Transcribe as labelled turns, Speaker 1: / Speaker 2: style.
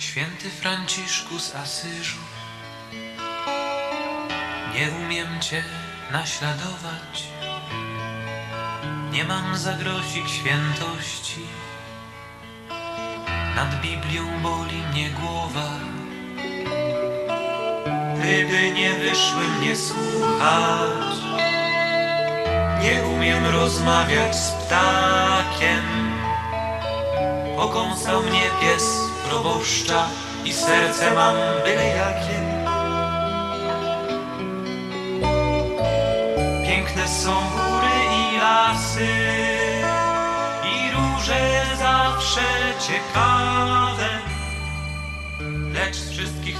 Speaker 1: Święty Franciszku z Asyżu, nie umiem Cię naśladować, nie mam zagrosik świętości, nad Biblią boli mnie głowa. Gdyby nie wyszły mnie słuchać, nie umiem rozmawiać z ptakiem. Pokąsał mnie pies proboszcza i serce mam byle jakie. Piękne są góry i lasy i róże zawsze ciekawe. Lecz z wszystkich